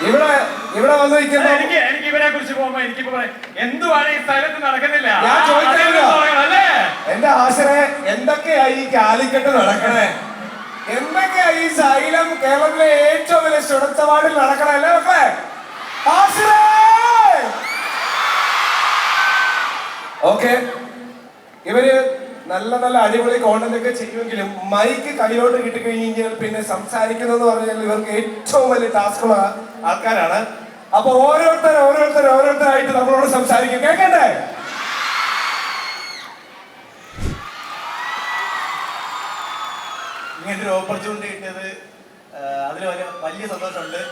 ഇവിടെ ഇവിടെ വന്ന് നിൽക്കുമ്പോ എനിക്ക് എനിക്ക് ഇവരെ കുറിച്ച് പോകുമ്പോ പറയാം എന്തുവാണ് ഈ സ്ഥലത്ത് നടക്കുന്നില്ല? ഞാൻ അല്ലേ എന്റെ ആശരെ എന്തൊക്കെയാ ഈ കാലിക്കട്ട് നടക്കണേ? എന്തൊക്കെയാ ഈ സൈലം കേരളത്തിലെ ഏറ്റവും വലിയ സ്റ്റുഡൻസ് അവാർഡിൽ നടക്കണേ? അല്ലേ മക്കളെ? ഓക്കെ. ഇവർ നല്ല നല്ല അടിപൊളി കോണ്ടന്റ് ഒക്കെ ചെയ്യുമെങ്കിലും മൈക്ക് കയ്യോട്ട് കിട്ടിക്കഴിഞ്ഞാൽ പിന്നെ സംസാരിക്കുന്നതെന്ന് പറഞ്ഞാൽ ഇവർക്ക് ഏറ്റവും വലിയ ടാസ്കുള്ള ആൾക്കാരാണ്. അപ്പൊ ഓരോരുത്തർ ഓരോരുത്തർ ഓരോരുത്തരായിട്ട് നമ്മളോട് സംസാരിക്കും. കേൾക്കണ്ടേ? ഇങ്ങനത്തെ ഒരു ഓപ്പർച്യൂണിറ്റി കിട്ടിയത് അതിൽ വലിയ വലിയ സന്തോഷമുണ്ട്.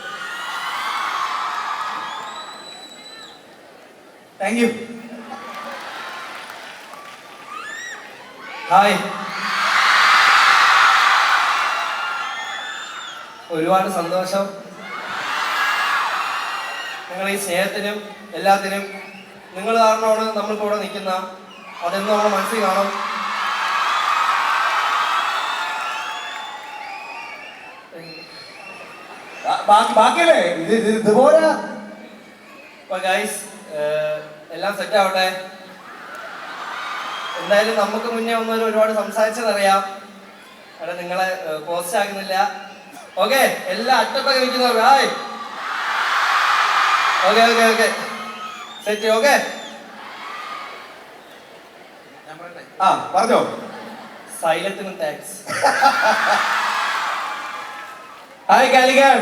Thank you hi. ഒരുപാട് സന്തോഷം. നിങ്ങൾ ഈ സ്നേഹത്തിനും എല്ലാത്തിനും നിങ്ങൾ കാരണമാണ് നമ്മൾ ഇവിടെ നിൽക്കുന്ന. അതെന്നും നമ്മുടെ മനസ്സിൽ കാണും. ബാക്കിയല്ലേ? ഇത് ഇത് ഇതുപോലെ. ഗൈസ് എല്ലാം സെറ്റ് ആവട്ടെ? എന്തായാലും നമുക്ക് മുന്നേ ഒന്നും ഒരുപാട് സംസാരിച്ചതറിയാം. അവിടെ നിങ്ങളെ പോസ്റ്റ് ആക്കുന്നില്ല. ഓക്കെ എല്ലാ അറ്റപ്പൊക്കെ നിൽക്കുന്നവർ hi okay okay okay set okay ആ പറഞ്ഞോ. സൈലത്തിന് താങ്ക്സ് ഹായ് കാലിക്കാൻ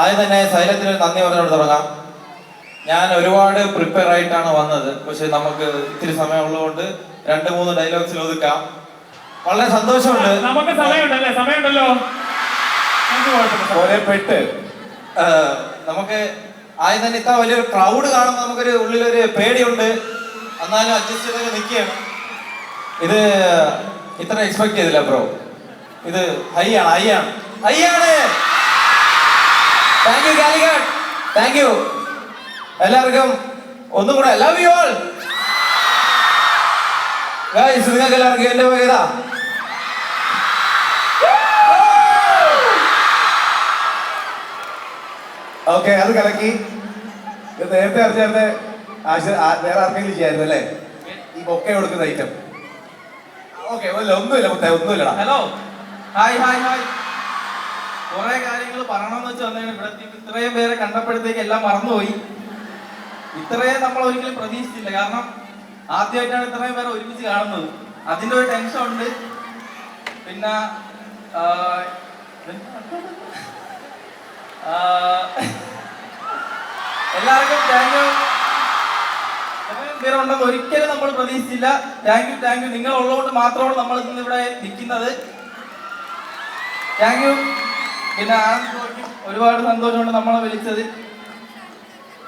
ആദ്യം തന്നെ സൈലത്തിന് നന്ദി പറഞ്ഞുകൊണ്ട് തുടങ്ങാം. ഞാൻ ഒരുപാട് പ്രിപ്പയർ ആയിട്ടാണ് വന്നത്. പക്ഷെ നമുക്ക് ഇത്തിരി സമയമുള്ളതുകൊണ്ട് രണ്ട് മൂന്ന് ഡയലോഗ്സിൽ ഒതുക്കാം വളരെ സന്തോഷമുണ്ട്. നമുക്ക് സമയമുണ്ടല്ലേ? സമയമുണ്ടല്ലോ. ഒരേ പെട്ട്. നമുക്ക് ആദ്യം തന്നെ ഇത്ര വലിയൊരു ക്രൗഡ് കാണുമ്പോൾ നമുക്കൊരു ഉള്ളിലൊരു പേടിയുണ്ട്. എന്നാലും അഡ്ജസ്റ്റ് ചെയ്തൊക്കെ നിൽക്കുകയാണ്. ഇത് ഇത്ര എക്സ്പെക്ട് ചെയ്തില്ല ബ്രോ ഇത് ഹൈ ആണ് ഹൈ ആണ്. ഹൈ ആണ്! Thank you Calicut thank you എല്ലാവർക്കും ഒന്നും കൂടെ ലവ് യു ഓൾ നിങ്ങൾക്ക് എല്ലാവർക്കും എന്റെ വകതാ ഓക്കെ അത് കലക്കി. നേരത്തെ അറിഞ്ഞായിരുന്നെ വേറെ ആർക്കെങ്കിലും ചെയ്യായിരുന്നു അല്ലേ? ഈ ബൊക്കെ കൊടുക്കുന്ന ഐറ്റം ഓക്കെ ഒന്നുമില്ല മുട്ടേ ഒന്നുമില്ലടാ. ഹലോ ഹായ് ഹായ് ഹായ് കുറെ കാര്യങ്ങൾ പറയണമെന്ന് വെച്ച് എത്തിയപ്പോ ഇത്രയും പേരെ കണ്ടപ്പോഴത്തേക്ക് എല്ലാം മറന്നുപോയി. ഇത്രയും നമ്മൾ ഒരിക്കലും പ്രതീക്ഷിച്ചില്ല. കാരണം ആദ്യമായിട്ടാണ് ഇത്രയും പേരെ ഒരുമിച്ച് കാണുന്നത്. അതിന്റെ ഒരു ടെൻഷൻ ഉണ്ട്. പിന്നെ എല്ലാവർക്കും താങ്ക് യു പേരുണ്ടെന്ന് ഒരിക്കലും നമ്മൾ പ്രതീക്ഷിച്ചില്ല. താങ്ക് യു താങ്ക് യു നിങ്ങൾ ഉള്ളതുകൊണ്ട് മാത്രമാണ് നമ്മൾ ഇന്ന് ഇവിടെ നിൽക്കുന്നത്. താങ്ക് യു പിന്നെ ആനന്ദ് ഒരുപാട് സന്തോഷമുണ്ട് നമ്മളെ വിളിച്ചത്.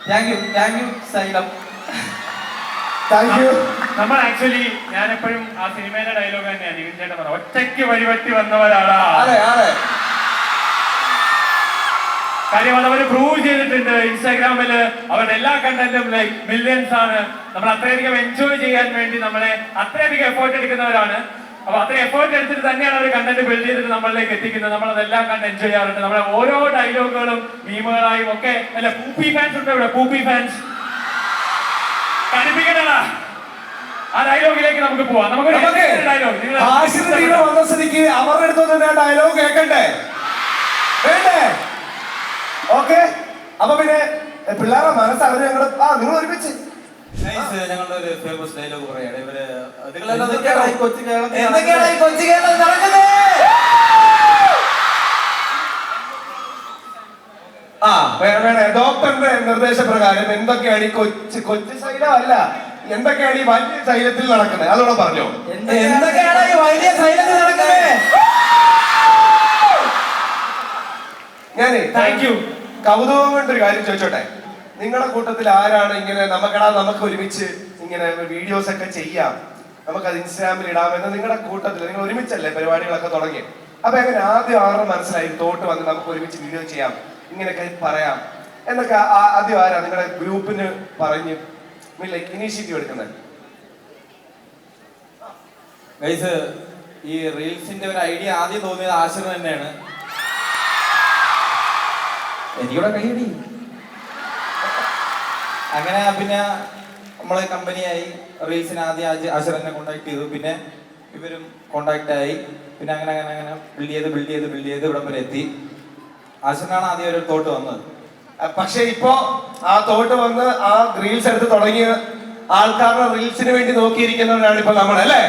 Thank you thank you Xylem thank you നമ്മൾ ആക്ച്വലി ഞാൻ എപ്പോഴും ആ സിനിമയിലെ ഡയലോഗ് തന്നെയാണ് നിവിൻ ചേട്ടൻ പറഞ്ഞത്. ഒറ്റയ്ക്ക് വഴിവെട്ടി വന്നവരാടാ. അതെ അതെ. കാര്യം അത് അവർ പ്രൂവ് ചെയ്തിട്ടുണ്ട്. ഇൻസ്റ്റാഗ്രാമിൽ അവരുടെ എല്ലാ കണ്ടന്റും ലൈക്ക് മില്യൻസ് ആണ്. നമ്മൾ അത്രയധികം എൻജോയ് ചെയ്യാൻ വേണ്ടി നമ്മളെ അത്രയധികം എഫേർട്ട് എടുക്കുന്നവരാണ്. അപ്പൊ അത്ര എഫേർട്ട് എടുത്തിട്ട് തന്നെയാണ് അവർ കണ്ടന്റ് ബിൽഡ് ചെയ്തിട്ട് നമ്മളിലേക്ക് എത്തിക്കുന്നത്. നമ്മൾ അതെല്ലാം കണ്ട് എൻജോയ് ചെയ്യാറുണ്ട്. നമ്മളെ ഓരോ ഡയലോഗുകളും മീമുകളായും ഒക്കെ അല്ല പൂപ്പി ഫാൻസ് ഉണ്ട് ഇവിടെ? പൂപ്പി ഫാൻസ് കണിപ്പിക്കണടാ ആ ഡയലോഗിലേക്ക് നമുക്ക് പോവാം. നമുക്ക് വന്ന സ്ഥിതിക്ക് അവരുടെ അടുത്തൊന്നും ഞാൻ ഡയലോഗ് കേൾക്കണ്ടേ വേണ്ടേ? ഓക്കെ. അപ്പൊ പിന്നെ പിള്ളേരുടെ പിള്ളേരെ മനസ്സറിഞ്ഞ് ഞങ്ങൾ ആ നിങ്ങൾ ഒരുമിച്ച് ഞങ്ങളുടെ ഒരു ഫേമസ് ഡയലോഗ് പറയാണ്. ഇവർ എന്തൊക്കെയാണ് കൊച്ചു നടക്കുന്നത്? ആ വേണം വേണേ ഡോക്ടറിന്റെ നിർദ്ദേശപ്രകാരം എന്തൊക്കെയാണ് ഈ കൊച്ചു കൊച്ചു ശൈലം അല്ല എന്തൊക്കെയാണ് ഈ വലിയ ശൈലത്തിൽ നടക്കുന്നത്? അതോടെ പറഞ്ഞോ. എന്തൊക്കെയാണ് ഈ വലിയ സൈലത്തിൽ നടക്കുന്നത്? ഞാനേ താങ്ക് യു കൗതുകം കൊണ്ടൊരു കാര്യം ചോദിച്ചോട്ടെ? നിങ്ങളുടെ കൂട്ടത്തിൽ ആരാണ് ഇങ്ങനെ നമുക്കടാ നമുക്ക് ഒരുമിച്ച് ഇങ്ങനെ വീഡിയോസ് ഒക്കെ ചെയ്യാം. നമുക്കത് ഇൻസ്റ്റാഗ്രാമിൽ ഇടാമെന്ന് നിങ്ങളുടെ കൂട്ടത്തിൽ നിങ്ങൾ ഒരുമിച്ചല്ലേ പരിപാടികളൊക്കെ തുടങ്ങി അപ്പൊ എങ്ങനെ ആദ്യം ആറ് മനസ്സിലായി? തോട്ട് വന്ന് നമുക്ക് ഒരുമിച്ച് വീഡിയോ ചെയ്യാം. ഇങ്ങനെയൊക്കെ പറയാം. എന്നൊക്കെ ആദ്യം ആരാ? നിങ്ങളുടെ ഗ്രൂപ്പിന് പറഞ്ഞ് ലൈക്ക് ഇനീഷ്യേറ്റീവ് എടുക്കുന്നത്. ഗൈസ് ഈ റീൽസിന്റെ ഒരു ഐഡിയ ആദ്യം തോന്നിയത് ആശ്രമം തന്നെയാണ്. എനിക്കിവിടെ കൈയടി. അങ്ങനെ പിന്നെ നമ്മളെ കമ്പനിയായി റീൽസിന് ആദ്യം അശ്വരനെ കോണ്ടാക്ട് ചെയ്തു. പിന്നെ ഇവരും കോണ്ടാക്ട് ആയി. പിന്നെ അങ്ങനെ അങ്ങനെ അങ്ങനെ ബിൽഡ് ചെയ്ത് ബിൽഡ് ചെയ്ത് ബിൽഡ് ചെയ്ത് ഇവിടം വരെ എത്തി. ആശിറിനാണ് ആദ്യം ഒരു തോട്ട് വന്നത്. പക്ഷെ ഇപ്പോ ആ തോട്ട് വന്ന് ആ റീൽസ് എടുത്ത് തുടങ്ങിയ ആൾക്കാരുടെ റീൽസിന് വേണ്ടി നോക്കിയിരിക്കുന്നവരാണ് ഇപ്പൊ നമ്മൾ അല്ലേ?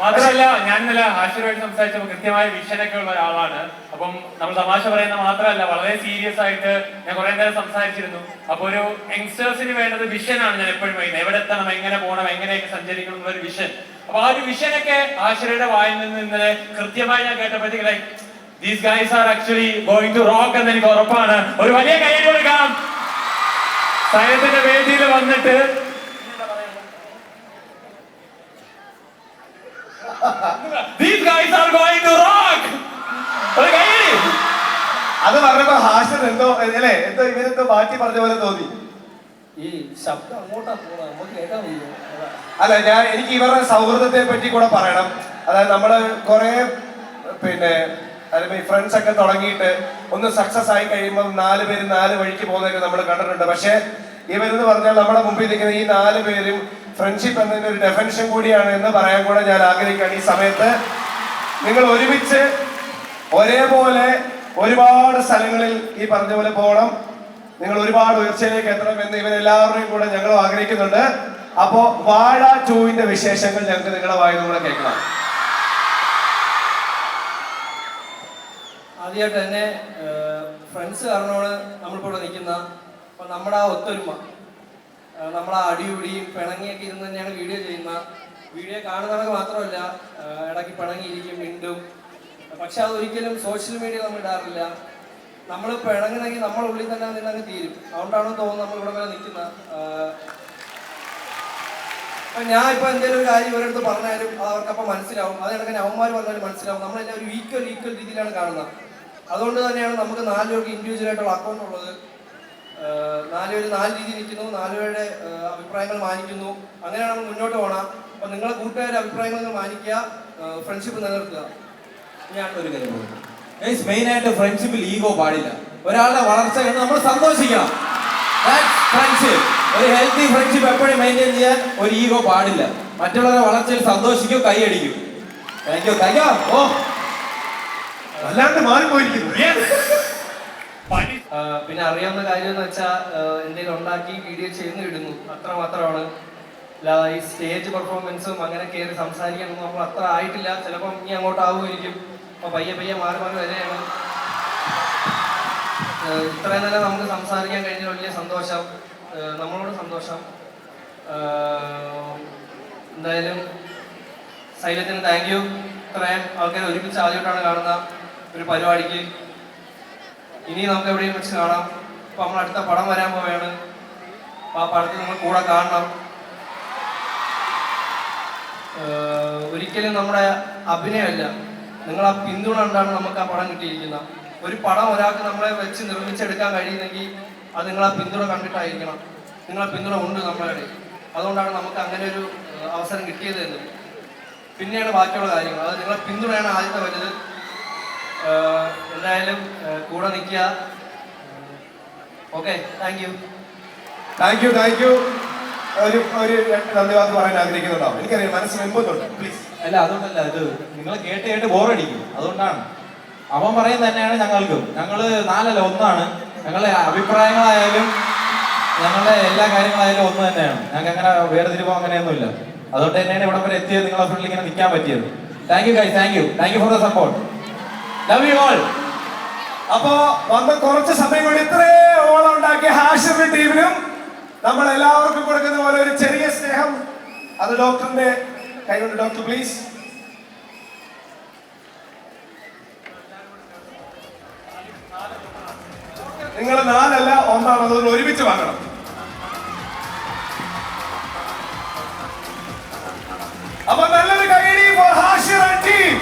മാത്രമല്ല ഞാൻ ഇന്നലെ ഹാഷിറുമായിട്ട് സംസാരിച്ചപ്പോൾ കൃത്യമായ വിഷനൊക്കെ ഉള്ള ഒരാളാണ്. അപ്പം നമ്മൾ തമാശ പറയുന്ന മാത്രമല്ല വളരെ സീരിയസ് ആയിട്ട് ഞാൻ കുറെ നേരം സംസാരിച്ചിരുന്നു. അപ്പൊ ഒരു യങ്സ്റ്റേഴ്സിന് വേണ്ടത് വിഷനാണ് ഞാൻ എപ്പോഴും പറയുന്നത്. എവിടെ എത്തണം എങ്ങനെ പോകണം എങ്ങനെയൊക്കെ സഞ്ചരിക്കണം എന്നുള്ള ഒരു വിഷൻ അപ്പൊ ആ ഒരു വിഷനൊക്കെ ആശുപത്രിയുടെ വായിൽ നിന്ന് ഇന്നലെ കൃത്യമായി ഞാൻ കേട്ടപ്പോഴത്തേക്ക് guys are actually going to rock എനിക്ക് ഉറപ്പാണ്. ഒരു വലിയ കൈ കൊടുക്കാം സയത്തിന്റെ വേദിയിൽ വന്നിട്ട് അത് പറഞ്ഞപ്പോ ഹാഷർ എന്തോ അല്ലേ? എന്തോ ഇവരെന്തോ മാറ്റി പറഞ്ഞ പോലെ തോന്നി. ഈ ശബ്ദം അങ്ങോട്ടാ പോണത്. നമുക്ക് കേൾക്കാൻ അല്ല ഞാൻ എനിക്ക് ഇവരുടെ സൗഹൃദത്തെ പറ്റി കൂടെ പറയണം. അതായത് നമ്മൾ കുറെ പിന്നെ ഫ്രണ്ട്സ് ഒക്കെ തുടങ്ങിയിട്ട് ഒന്ന് സക്സസ് ആയി കഴിയുമ്പോൾ നാല് പേര് നാല് വഴിക്ക് പോകുന്നതൊക്കെ നമ്മൾ കണ്ടിട്ടുണ്ട്. പക്ഷേ ഇവരെന്ന് പറഞ്ഞാൽ നമ്മുടെ മുമ്പിൽ നിൽക്കുന്ന ഈ നാല് പേരും ഫ്രണ്ട്ഷിപ്പ് എന്നതിന് ഒരു ഡെഫൻഷൻ കൂടിയാണ് എന്ന് പറയാൻ കൂടെ ഞാൻ ആഗ്രഹിക്കുകയാണ്. ഈ സമയത്ത് നിങ്ങൾ ഒരുമിച്ച് ഒരേപോലെ ഒരുപാട് സ്ഥലങ്ങളിൽ ഈ പറഞ്ഞ പോലെ പോകണം. നിങ്ങൾ ഒരുപാട് ഉയർച്ചയിലേക്ക് എത്തണം എന്ന് ഇവരെല്ലാവരുടെയും കൂടെ ഞങ്ങൾ ആഗ്രഹിക്കുന്നുണ്ട്. അപ്പോ വാഴ ടൂവിന്റെ വിശേഷങ്ങൾ ഞങ്ങൾക്ക് നിങ്ങളുടെ വായു കൂടെ കേൾക്കണം. ആദ്യമായിട്ട് തന്നെ ഫ്രണ്ട്സ് കാരണമാണ് നമ്മളിപ്പോൾ ഇവിടെ നിൽക്കുന്ന അപ്പൊ നമ്മുടെ ആ ഒത്തൊരുമ നമ്മളാ അടിയുടിയും പിണങ്ങിയൊക്കെ ഇരുന്ന് തന്നെയാണ് വീഡിയോ ചെയ്യുന്ന വീഡിയോ കാണുന്നവർക്ക് മാത്രമല്ല ഇടയ്ക്ക് പിണങ്ങിയിരിക്കും മിണ്ടും. പക്ഷെ അത് ഒരിക്കലും സോഷ്യൽ മീഡിയ നമ്മൾ ഇടാറില്ല. നമ്മൾ പിണങ്ങുന്നെങ്കിൽ നമ്മുടെ ഉള്ളിൽ തന്നെ നിന്നങ്ങ് തീരും. അതുകൊണ്ടാണ് തോന്നുന്നത് നമ്മൾ ഇവിടെ വരെ നിൽക്കുന്ന. ഞാൻ ഇപ്പൊ എന്തെങ്കിലും ഒരു കാര്യം ഇവരടുത്ത് പറഞ്ഞാലും അത് അവർക്കപ്പം മനസ്സിലാവും. അത് കണക്കിന് അവന്മാർ പറഞ്ഞാലും മനസ്സിലാവും. നമ്മളെല്ലാം ഒരു ഈക്വൽ ഈക്വൽ രീതിയിലാണ് കാണുന്നത് അതുകൊണ്ട് തന്നെയാണ് നമുക്ക് നാല് പേർക്ക് ഇൻഡിവിജ്വൽ ആയിട്ടുള്ള അക്കൗണ്ട് ഉള്ളത്. നാല് പേര് നാല് രീതി നിൽക്കുന്നു. നാല് പേരുടെ അഭിപ്രായങ്ങൾ മാനിക്കുന്നു. അങ്ങനെയാണ് നമ്മൾ മുന്നോട്ട് പോകണം അപ്പൊ നിങ്ങളെ കൂട്ടുകാരുടെ അഭിപ്രായങ്ങൾ മാനിക്കുക. ഫ്രണ്ട്ഷിപ്പ് നിലനിർത്തുക. ഒരു കാര്യം മെയിൻ ആയിട്ട് ഫ്രണ്ട്ഷിപ്പിൽ ഈഗോ പാടില്ല. ഒരാളുടെ വളർച്ച കണ്ട് നമ്മൾ സന്തോഷിക്കണം. ഫ്രണ്ട്ഷിപ്പ് ഒരു ഹെൽത്തി ഫ്രണ്ട്ഷിപ്പ് എപ്പോഴും മെയിന്റെയിൻ ചെയ്യാൻ ഒരു ഈഗോ പാടില്ല. മറ്റുള്ളവരുടെ വളർച്ചയിൽ സന്തോഷിക്കും കൈയടിക്കും താങ്ക് യു താങ്ക് യു ഓ. അല്ലാണ്ട് മാറിപ്പോയിരിക്കുന്നു. പോയിരിക്കുന്നു പിന്നെ അറിയാവുന്ന കാര്യം എന്ന് വെച്ചാൽ എന്തെങ്കിലും ഉണ്ടാക്കി വീഡിയോ ചെയ്യുന്നു ഇടുന്നു. അത്ര മാത്രമാണ്. ഈ സ്റ്റേജ് പെർഫോമൻസും അങ്ങനെ കയറി സംസാരിക്കണം നമ്മൾ അത്ര ആയിട്ടില്ല. ചിലപ്പം ഇനി അങ്ങോട്ട് ആവുമായിരിക്കും അപ്പൊ പയ്യെ പയ്യെ മാറി മാറി വരികയാണ്. ഇത്രയും നല്ല നമുക്ക് സംസാരിക്കാൻ കഴിഞ്ഞ വലിയ സന്തോഷം. നമ്മളോട് സന്തോഷം. എന്തായാലും സൈലത്തിന് താങ്ക് യു ഇത്രയും ആൾക്കാർ ഒരുമിച്ച് ആദ്യമായിട്ടാണ് കാണുന്ന ഒരു പരിപാടിക്ക്. ഇനി നമുക്ക് എവിടെയും വെച്ച് കാണാം. ഇപ്പം നമ്മൾ അടുത്ത പടം വരാൻ പോവുകയാണ്. ആ പടത്തിൽ നമ്മൾ കൂടെ കാണണം. ഒരിക്കലും നമ്മുടെ അഭിനയമല്ല നിങ്ങൾ ആ പിന്തുണ കൊണ്ടാണ് നമുക്ക് ആ പടം കിട്ടിയിരിക്കുന്നത്. ഒരു പടം ഒരാൾക്ക് നമ്മളെ വെച്ച് നിർമ്മിച്ചെടുക്കാൻ കഴിയുന്നെങ്കിൽ അത് ആ പിന്തുണ കണ്ടിട്ടായിരിക്കണം. നിങ്ങളെ പിന്തുണ ഉണ്ട് നമ്മളെ ഇടയിൽ. അതുകൊണ്ടാണ് നമുക്ക് അങ്ങനെ ഒരു അവസരം കിട്ടിയത് എന്ന്. പിന്നെയാണ് ബാക്കിയുള്ള കാര്യങ്ങൾ. അത് നിങ്ങളെ പിന്തുണയാണ് ആദ്യത്തെ വലുത്. എന്തായാലും കൂടെ നിൽക്കുക. Okay thank you thank you thank you ഒരു ഒരു നന്ദി വാക്ക് പറയാൻ ആഗ്രഹിക്കുന്നുണ്ടാവും. എനിക്കറിയാം മനസ്സിൽ എമ്പതുണ്ട് പ്ലീസ് അല്ല അതുകൊണ്ടല്ല ഇത് നിങ്ങൾ കേട്ട് കേട്ട് ബോറടിക്കും. അതുകൊണ്ടാണ്. അവൻ പറയുന്നത് തന്നെയാണ് ഞങ്ങൾക്കും. ഞങ്ങൾ നാലല്ല ഒന്നാണ്. ഞങ്ങളുടെ അഭിപ്രായങ്ങളായാലും ഞങ്ങളുടെ എല്ലാ കാര്യങ്ങളായാലും ഒന്ന് തന്നെയാണ്. ഞങ്ങൾക്ക് അങ്ങനെ വേർതിരിവോ അങ്ങനെയൊന്നുമില്ല. അതുകൊണ്ട് തന്നെയാണ് ഇവിടെ വരെ എത്തിയത് നിങ്ങളെ ഫ്രണ്ടിൽ ഇങ്ങനെ നിൽക്കാൻ പറ്റിയത്. Thank you guys thank you thank you for the support love you all അപ്പോ വന്ന കുറച്ച് സമയം കൊണ്ട് ഇത്രേ ഓളം ഉണ്ടാക്കിയ ഹാഷിറിന്റെ ടീമിനും നമ്മൾ എല്ലാവർക്കും കൊടുക്കുന്ന പോലെ ഒരു ചെറിയ സ്നേഹം. അത് ഡോക്ടറിന്റെ കൈകൊണ്ട് ഡോക്ടർ please. നിങ്ങൾ നാലല്ല ഒന്നാണ്. അതുകൊണ്ട് ഒരുമിച്ച് വാങ്ങണം. അപ്പൊ നല്ലൊരു കൈ ഫോർ ഹാഷിർ ടീം